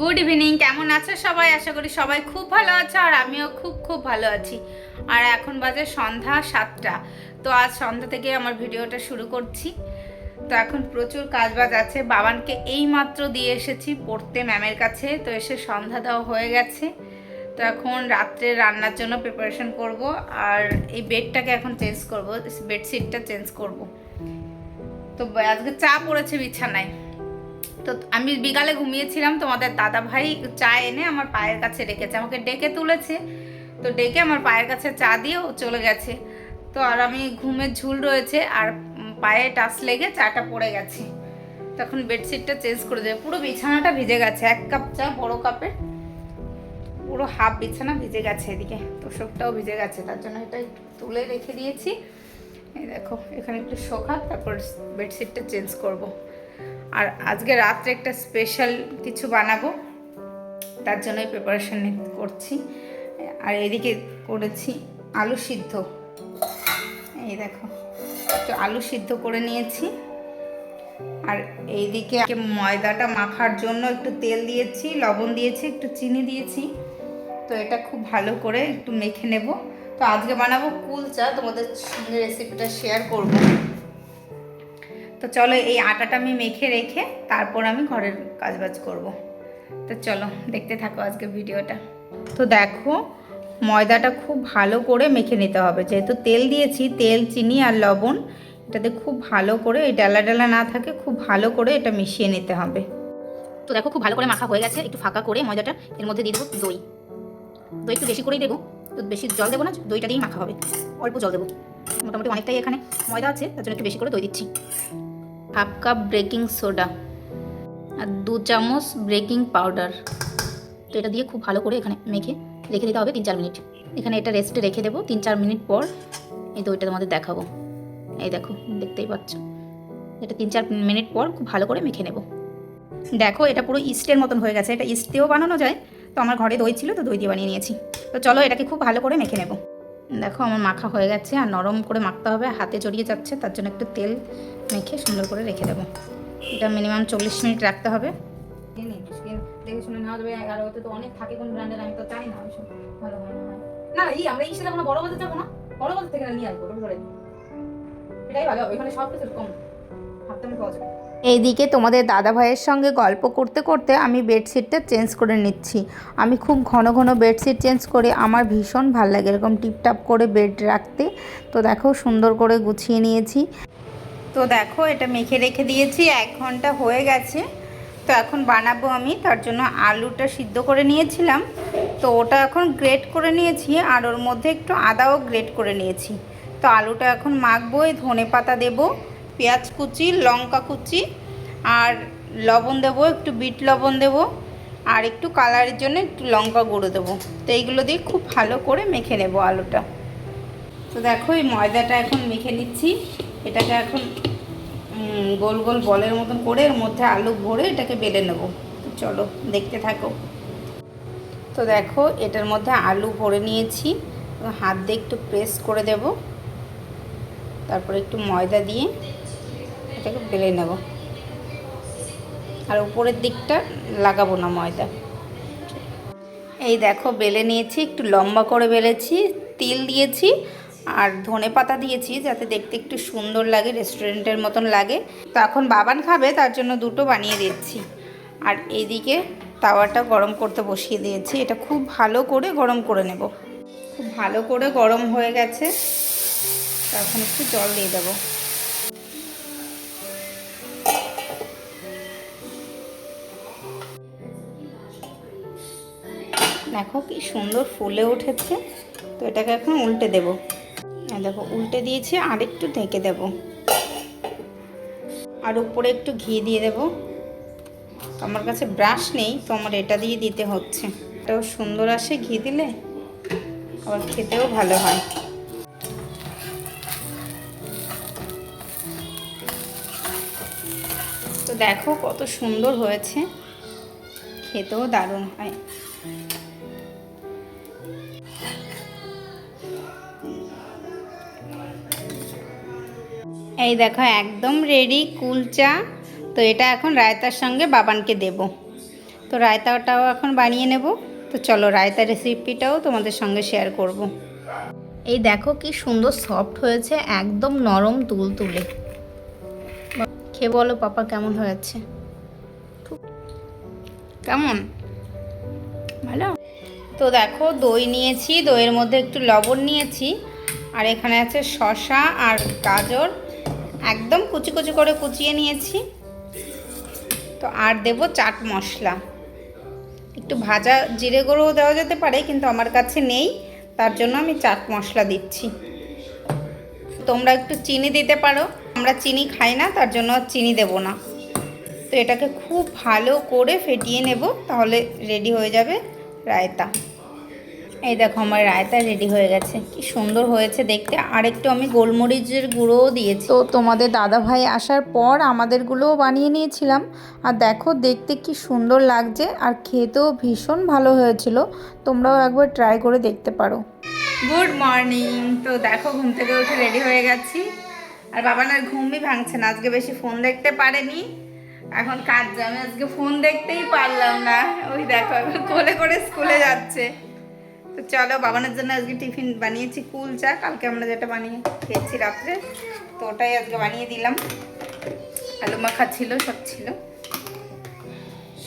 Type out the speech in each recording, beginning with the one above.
Good evening কেমন আছো সবাই? আশা করি সবাই খুব ভালো আছো আর আমিও খুব খুব ভালো আছি। আর এখন বাজে সন্ধ্যা সাতটা। তো আজ সন্ধ্যা থেকে আমার ভিডিওটা শুরু করছি। তো এখন প্রচুর কাজবাজ আছে। বাবানকে এই মাত্র দিয়ে এসেছি পড়তে ম্যামের কাছে। তো এসে সন্ধ্যা দেওয়া হয়ে গেছে। তো এখন রাত্রে রান্নার জন্য প্রিপারেশন করব আর এই বেডটাকে এখন চেঞ্জ করব। বেডশিটটা চেঞ্জ করব। তো আজকে চা পড়েছে বিছানায়। তো আমি বিকালে ঘুমিয়েছিলাম তোমাদের দাদা ভাই চা এনে আমার পায়ের কাছে রেখেছে আমাকে ডেকে তুলেছে। তো ডেকে আমার পায়ের কাছে চা দিয়ে ও চলে গেছে। তো আর আমি ঘুমের ঝুল রয়েছে, আর পায়ে টাচ লেগে চাটা পড়ে গেছে। তখন বেডশিটটা চেঞ্জ করে দেবে। পুরো বিছানাটা ভিজে গেছে, এক কাপ চা, বড় কাপের। পুরো হাফ বিছানা ভিজে গেছে এদিকে তোষকটাও ভিজে গেছে, তার জন্য এটা তুলে রেখে দিয়েছি। এই দেখো, এখানে একটু শোকা তারপর বেডশিটটা চেঞ্জ করব। আর আজকে রাত্রে একটা স্পেশাল কিছু বানাবো। তার জন্যই প্রিপারেশন করছি। আর এদিকে করেছি আলু সিদ্ধ। এই দেখো, একটু আলু সিদ্ধ করে নিয়েছি। আর এইদিকে ময়দাটা মাখার জন্য একটু তেল দিয়েছি, লবণ দিয়েছি, একটু চিনি দিয়েছি। তো এটা খুব ভালো করে একটু মেখে নেব। তো আজকে বানাবো কুলচা। তোমাদের সঙ্গে রেসিপিটা শেয়ার করব। তো চলো এই আটাটা আমি মেখে রেখে তারপর আমি ঘরের কাজবাজ করব। তো চলো দেখতে থাকো আজকে ভিডিওটা। তো দেখো, ময়দাটা খুব ভালো করে মেখে নিতে হবে। যেহেতু তেল দিয়েছি, তেল, চিনি আর লবণ, এটাতে খুব ভালো করে এই ডালা ডালা না থাকে, খুব ভালো করে এটা মিশিয়ে নিতে হবে। তো দেখো খুব ভালো করে মাখা হয়ে গেছে, একটু ফাঁকা করে ময়দাটা, এর মধ্যে দিয়ে দেবো দই। দই একটু বেশি করেই দেবো, তো বেশি জল দেবো না, দইটা দিয়েই মাখা হবে। অল্প জল দেবো। মোটামুটি অনেকটাই এখানে ময়দা আছে, তার জন্য একটু বেশি করে দই দিচ্ছি। হাফ কাপ বেকিং সোডা আর দু চামচ বেকিং পাউডার। তো এটা দিয়ে খুব ভালো করে এখানে মেখে রেখে দিতে হবে তিন চার মিনিট। এখানে এটা রেস্টে রেখে দেবো তিন চার মিনিট পর। এই দইটা তোমাদের দেখাবো। এই দেখো, দেখতেই পাচ্ছ। এটা তিন চার মিনিট পর খুব ভালো করে মেখে নেব। দেখো, এটা পুরো ইস্টের মতন হয়ে গেছে। এটা ইস্ট দিয়েও বানানো যায়। তো আমার ঘরে দই ছিল, তো দই দিয়ে বানিয়ে নিয়েছি। তো চলো এটাকে খুব ভালো করে মেখে নেব। দেখো আমার মাখা হয়ে গেছে, আর নরম করে মাখতে হবে হাতে জড়িয়ে যাচ্ছে, তার জন্য একটু তেল মেখে সুন্দর করে রেখে দেবো। এটা মিনিমাম চল্লিশ মিনিট রাখতে হবে। দেখে শুনে নেওয়া যাবে ওতে তো অনেক থাকে কোন ব্র্যান্ডের আমি তো জানি না ভালো না এই আমরা এই সেটা কোনো বড় বাজার যাব না, বড় বাজার থেকে নিয়ে আসব এটাই ভালো হবে সব কিছু কম হাফতামে পাওয়া যাবে এইদিকে তোমাদের দাদা ভাইয়ের সঙ্গে গল্প করতে করতে আমি বেডশিটটা চেঞ্জ করে নিচ্ছি। আমি খুব ঘন ঘন বেডশিট চেঞ্জ করে আমার ভীষণ ভালো লাগে এরকম টিপটাপ করে বেড রাখতে। তো দেখো সুন্দর করে গুছিয়ে নিয়েছি। তো দেখো এটা মেখে রেখে দিয়েছি, এক ঘণ্টা হয়ে গেছে। তো এখন বানাবো আমি, তার জন্য আলুটা সিদ্ধ করে নিয়েছিলাম। তো ওটা এখন গ্রেট করে নিয়েছি আর ওর মধ্যে একটু আদাও গ্রেট করে নিয়েছি। তো আলুটা এখন মাখবো, এই ধনে পাতা দেবো। পেঁয়াজ কুচি, লঙ্কা কুচি আর লবণ দেবো, একটু বিট লবণ দেবো আর একটু কালারের জন্য একটু লঙ্কা গুঁড়ো দেবো। তো এইগুলো দিয়ে খুব ভালো করে মেখে নেব আলুটা। তো দেখো, এই ময়দাটা এখন মেখে নিচ্ছি। এটাকে এখন গোল গোল বলের মতন করে এর মধ্যে আলু ভরে এটাকে বেলে নেব। চলো, দেখতে থাকো। তো দেখো, এটার মধ্যে আলু ভরে নিয়েছি। হাত দিয়ে একটু প্রেস করে দেব। তারপরে একটু ময়দা দিয়ে এটাকে বেলে নেব। আর উপরের দিকটা লাগাবো না ময়দা। এই দেখো, বেলে নিয়েছি, একটু লম্বা করে বেলেছি, তিল দিয়েছি, আর ধনে পাতা দিয়েছি যাতে দেখতে একটু সুন্দর লাগে, রেস্টুরেন্টের মতন লাগে। তো এখন বাবান খাবে, তার জন্য দুটো বানিয়ে দিচ্ছি। আর এইদিকে তাওয়াটা গরম করতে বসিয়ে দিয়েছি। এটা খুব ভালো করে গরম করে নেব। খুব ভালো করে গরম হয়ে গেছে। তখন একটু জল দিয়ে দেবো। দেখো কি সুন্দর ফুলে উঠেছে। তো এটাকে এখন উল্টে দেব। দেখো, উল্টে দিয়েছি আর একটু ঢেকে দেব। আর উপরে একটু ঘি দিয়ে দেব। আমার কাছে ব্রাশ নেই, তো আমার এটা দিয়ে দিতে হচ্ছে। এটাও সুন্দর আসে ঘি দিলে, আবার খেতেও ভালো হয়। তো দেখো কত সুন্দর হয়েছে। খেতেও দারুণ হয়। এই দেখো একদম রেডি কুলচা তো এটা এখন রায়তার সঙ্গে বাবানকে দেব। তো রায়তাটাও এখন বানিয়ে নেব। তো চলো রায়তা রেসিপিটাও তোমাদের সঙ্গে শেয়ার করব। এই দেখো কি সুন্দর সফট হয়েছে একদম নরম তুলতুলে খেয়ে বলো পাপা কেমন হয়েছে? কেমন? ভালো? তো দেখো দই নিয়েছি দইয়ের মধ্যে একটু লবণ নিয়েছি। আর এখানে আছে শসা আর গাজর। একদম কুচি কুচি করে কুচিয়ে নিয়েছি। তো আর দেব চাট মশলা। একটু ভাজা জিরে গুঁড়োও দেওয়া যেতে পারে, কিন্তু আমার কাছে নেই। তার জন্য আমি চাট মশলা দিচ্ছি। তোমরা একটু চিনি দিতে পারো। আমরা চিনি খাই না, তার জন্য চিনি দেবো না। তো এটাকে খুব ভালো করে ফেটিয়ে নেব, তাহলে রেডি হয়ে যাবে রায়তা। এই দেখো আমার রায়তা রেডি হয়ে গেছে। কি সুন্দর হয়েছে দেখতে। আর একটু আমি গোলমরিচের গুঁড়োও দিয়েছি। তো তোমাদের দাদা ভাই আসার পর আমাদেরগুলোও বানিয়ে নিয়েছিলাম। আর দেখো দেখতে কি সুন্দর লাগছে। আর খেতেও ভীষণ ভালো হয়েছিল। তোমরাও একবার ট্রাই করে দেখতে পারো। গুড মর্নিং তো দেখো ঘুম থেকে উঠে রেডি হয়ে গেছি। আর বাবা বাবানার ঘুমই ভাঙছে না। আজকে বেশি ফোন দেখতে পারেনি। এখন কাজ আমি আজকে ফোন দেখতেই পারলাম না। ওই দেখো এখন কোলে করে স্কুলে যাচ্ছে। চলো বাবানের জন্য আজকে টিফিন বানিয়েছি কুল চা। কালকে আমরা যেটা বানিয়ে খেয়েছি রাত্রে তো ওটাই আজকে বানিয়ে দিলাম। আলু মাখা ছিল সব ছিল।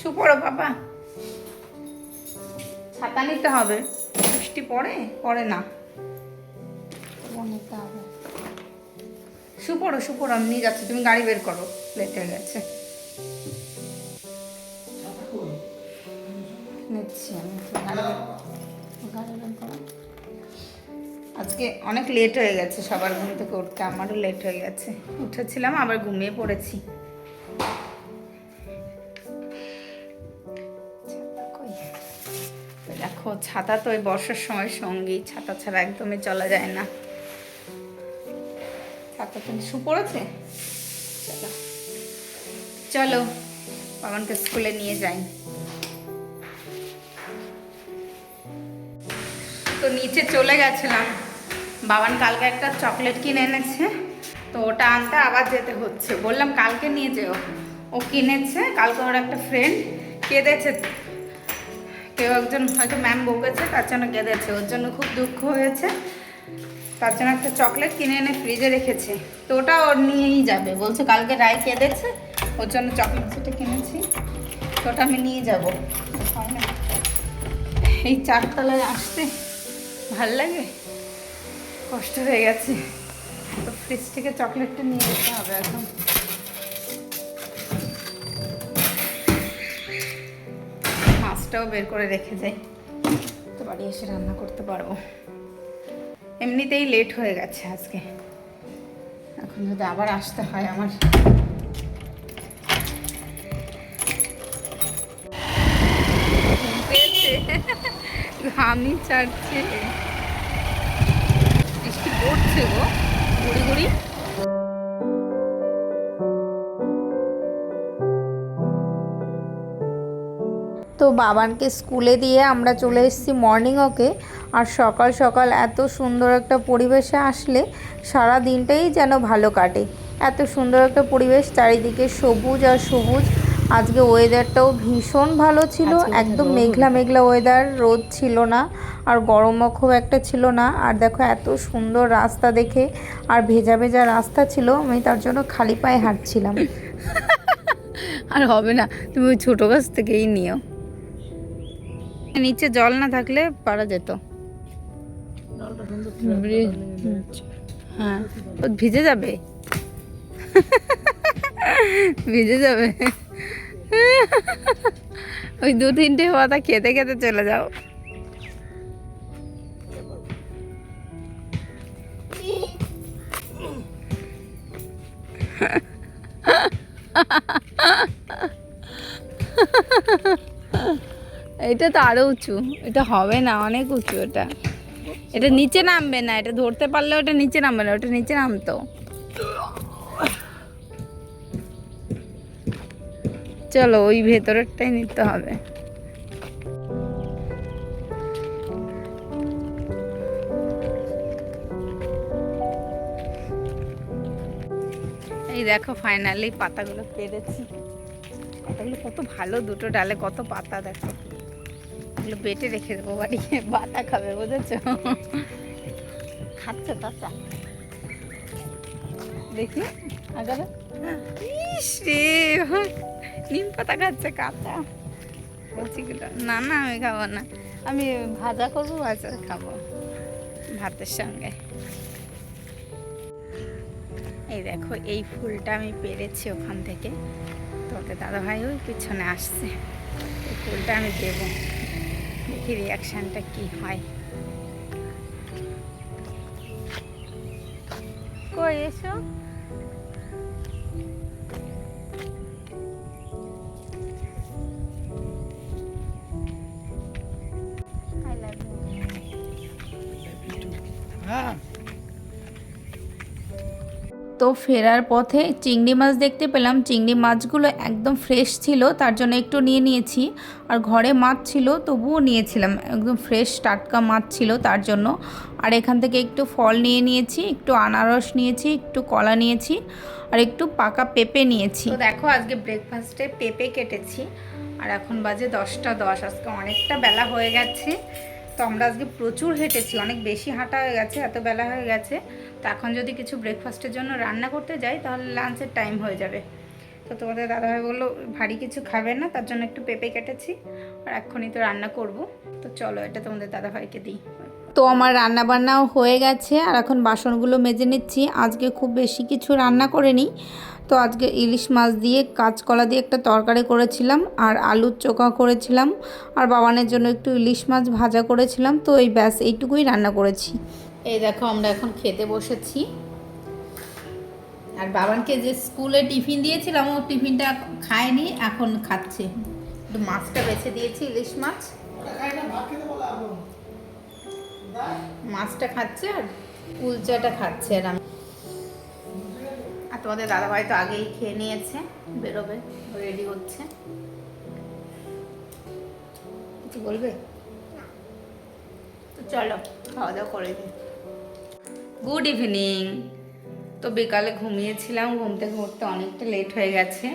শু পড়ো বাবা। ছাতা নিতে হবে। বৃষ্টি পড়ে? পড়ে না। নিতে হবে। শু পড়ো আমি নিয়ে যাচ্ছি। তুমি গাড়ি বের করো। লেট হয়ে গেছে। নিচ্ছি আমি। গাড়ি বের-। আজকে অনেক লেট হয়ে গেছে, সবার ঘুম থেকে উঠতে। আমারও লেট হয়ে গেছে। উঠেছিলাম, আবার ঘুমিয়ে পড়েছি। দেখো, ছাতা তো ওই বর্ষার সময় সঙ্গী, ছাতা ছাড়া একদমই চলা যায় না। ছাতা তুমি শু পড়েছে? চলো। চলো, বাবানকে স্কুলে নিয়ে যাই। নিচে চলে গেছিলাম। বাবান কালকে একটা চকলেট কিনে এনেছে, তো ওটা আনতে আবার যেতে হচ্ছে। বললাম কালকে নিয়ে যেও। ও কিনেছে, কালকে ওর একটা ফ্রেন্ড কেঁদেছে। কেউ একজন হয়তো ম্যাম বকেছে, তার জন্য কেঁদেছে। ওর জন্য খুব দুঃখ হয়েছে। তার জন্য একটা চকলেট কিনে এনে ফ্রিজে রেখেছে। তো ওটা ওর নিয়েই যাবে। বলছে কালকে রায় কেঁদেছে, ওর জন্য চকলেট সেটা কিনেছি। তো ওটা আমি নিয়ে যাব। এই চারতলায় আসতে ভালো লাগে? কষ্ট হয়ে গেছে। তো ফ্রিজ থেকে চকলেটটা নিয়ে যেতে হবে এখন। মাছটাও বের করে রেখে যাই। তো বাড়ি এসে রান্না করতে পারব। এমনিতেই লেট হয়ে গেছে আজকে। এখন যদি আবার আসতে হয় আমার। ঘামি ছাড়ছে বৃষ্টি পড়ছে গো গুড়ি গুড়ি তো বাবানকে স্কুলে দিয়ে আমরা চলে এসেছি মর্নিং ওকে আর সকাল সকাল এত সুন্দর একটা পরিবেশে আসলে সারা দিনটাই যেন ভালো কাটে। এত সুন্দর একটা পরিবেশ, চারিদিকে সবুজ আর সবুজ। আজকে ওয়েদারটাও ভীষণ ভালো ছিল একদম মেঘলা মেঘলা ওয়েদার রোদ ছিল না আর গরমও খুব একটা ছিল না। আর দেখো এত সুন্দর রাস্তা দেখে আর ভেজা ভেজা রাস্তা ছিল আমি তার জন্য খালি পায়ে হাঁটছিলাম। আর হবে না তুমি ওই ছোটো গাছ থেকেই নিও। নিচে জল না থাকলে পারা যেত। হ্যাঁ ও ভিজে যাবে? ভিজে যাবে? ওই দু তিনটে পাতা খেতে খেতে চলে যাও। এটা তো আরও উঁচু। এটা হবে না, অনেক উঁচু এটা। এটা নিচে নামবে না, এটা ধরতে পারলে ওটা নিচে নামবে না, ওটা নিচে নামতো। চলো, ওই ভেতরেরটাই নিতে হবে। এই দেখো ফাইনালি পাতাগুলো পেরেছি। পাতাগুলো কত ভালো দুটো ডালে, কত পাতা দেখো। এগুলো বেটে রেখে দেবো বাড়ি বাতা খাবে, বুঝেছ? খাচ্ছে তাতা দেখি আগারে ইস রে নিম পাতা খাচ্ছে, কাঁচা। কচিগুলো না না, আমি খাব না। আমি ভাজা করব, ভাজা খাব ভাতের সঙ্গে। এই দেখো, এই ফুলটা আমি পেরেছি ওখান থেকে। তোকে দাদা ভাই ওই পিছনে আসছে। এই ফুলটা আমি দেব। দেখি রিয়াকশানটা কি হয়। কই এসো? তো ফেরার পথে চিংড়ি মাছ দেখতে পেলাম। চিংড়ি মাছগুলো একদম ফ্রেশ ছিল, তার জন্য একটু নিয়ে নিয়েছি। আর ঘরে মাছ ছিল, তবুও নিয়েছিলাম। একদম ফ্রেশ টাটকা মাছ ছিল তার জন্য। আর এখান থেকে একটু ফল নিয়ে নিয়েছি, একটু আনারস নিয়েছি, একটু কলা নিয়েছি, আর একটু পাকা পেঁপে নিয়েছি। দেখো, আজকে ব্রেকফাস্টে পেঁপে কেটেছি। আর এখন বাজে দশটা দশ, আজকে অনেকটা বেলা হয়ে গেছে। তো আমরা আজকে প্রচুর হেঁটেছি, অনেক বেশি হাঁটা হয়ে গেছে, এত বেলা হয়ে গেছে। তো এখন যদি কিছু ব্রেকফাস্টের জন্য রান্না করতে যাই, তাহলে লাঞ্চের টাইম হয়ে যাবে। তো তোমাদের দাদাভাই বলল, ভারী কিছু খাবে না, তার জন্য একটু পেঁপে কেটেছি, আর এক্ষুনি তো রান্না করব। তো চলো এটা তোমাদের দাদাভাইকে দিই। তো আমার রান্না বান্নাও হয়ে গেছে আর এখন বাসনগুলো মেজে নিচ্ছি। আজকে খুব বেশি কিছু রান্না করিনি। তো আজকে ইলিশ মাছ দিয়ে কাঁচকলা দিয়ে একটা তরকারি করেছিলাম আর আলুর চোখা করেছিলাম আর বাবানের জন্য একটু ইলিশ মাছ ভাজা করেছিলাম। তো এই ব্যাস এইটুকুই রান্না করেছি। এই দেখো আমরা এখন খেতে বসেছি। আর বাবানকে যে স্কুলে টিফিন দিয়েছিলাম ও টিফিনটা খায়নি এখন খাচ্ছে। একটু মাছটা বেছে দিয়েছি ইলিশ মাছ। মাছটা খাচ্ছে আর কুলচাটা খাচ্ছে আর আমি। আর তোমাদের দাদাভাই তো আগেই খেয়ে নিয়েছে, বেরোবে, রেডি হচ্ছে। কিছু বলবে? তো চলো খাওয়া দাওয়া করে দিই। গুড ইভিনিং তো বিকালে ঘুমিয়েছিলাম, ঘুম থেকে উঠতে অনেকটা লেট হয়ে গেছে।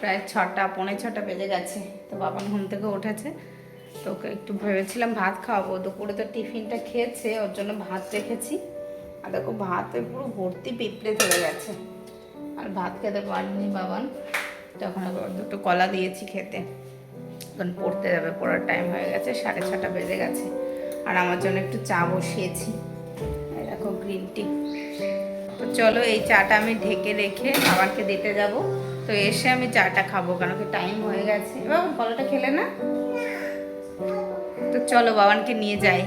প্রায় ছটা, পৌনে ছটা বেজে গেছে। তো বাবা ঘুম থেকে উঠেছে। তো ওকে একটু ভেবেছিলাম ভাত খাওয়াবো। দুপুরে তো টিফিনটা খেয়েছে, ওর জন্য ভাত রেখেছি। আর দেখো, ভাতে পুরো ভর্তি পিঁপড়ে ধরে গেছে। আর ভাত খেতে পারিনি বাবান। তখন দুটো কলা দিয়েছি খেতে। এখন পড়তে যাবে, পড়ার টাইম হয়ে গেছে, সাড়ে ছটা বেজে গেছে। আর আমার জন্য একটু চা বসিয়েছি। দেখো গ্রিন টি তো চলো, এই চাটা আমি ঢেকে রেখে বাবাকে দিতে যাব। তো এসে আমি চাটা খাব কারণ কি টাইম হয়ে গেছে। বাবা, কলাটা খেলে না? তো চলো বাবানকে নিয়ে যাই।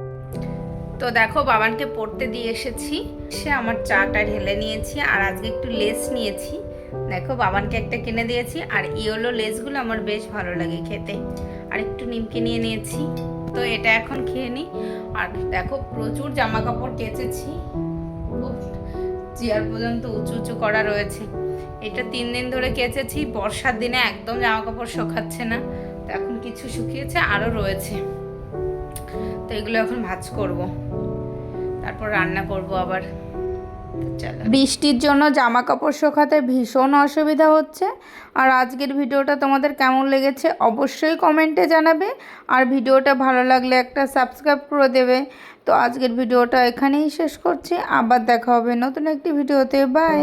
তো দেখো বাবানকে পড়তে দিয়ে এসেছি। সে আমার চাটা ঢেলে নিয়েছি আর আজকে একটু লেস নিয়েছি। দেখো বাবানকে একটা কিনে দিয়েছি আর ইয়েলো লেসগুলো আমার বেশ ভালো লাগে খেতে। আর একটু নিমকি নিয়ে নিয়েছি। তো এটা এখন খেয়ে নিই। আর দেখো প্রচুর জামা কাপড় কেচেছি চেয়ার পর্যন্ত উঁচু উঁচু করা রয়েছে। এটা তিন দিন ধরে কেচেছি। বর্ষার দিনে একদম জামা কাপড় শোকাচ্ছে না। তো এখন কিছু শুকিয়েছে, আরও রয়েছে। এগুলো এখন ভাজ করব। তারপর রান্না করব আবার। বৃষ্টির জন্য জামা কাপড় শোকাতে ভীষণ অসুবিধা হচ্ছে। আর আজকের ভিডিওটা তোমাদের কেমন লেগেছে অবশ্যই কমেন্টে জানাবে। আর ভিডিওটা ভালো লাগলে একটা সাবস্ক্রাইব করে দেবে। তো আজকের ভিডিওটা এখানেই শেষ করছি। আবার দেখা হবে নতুন একটি ভিডিওতে। বাই।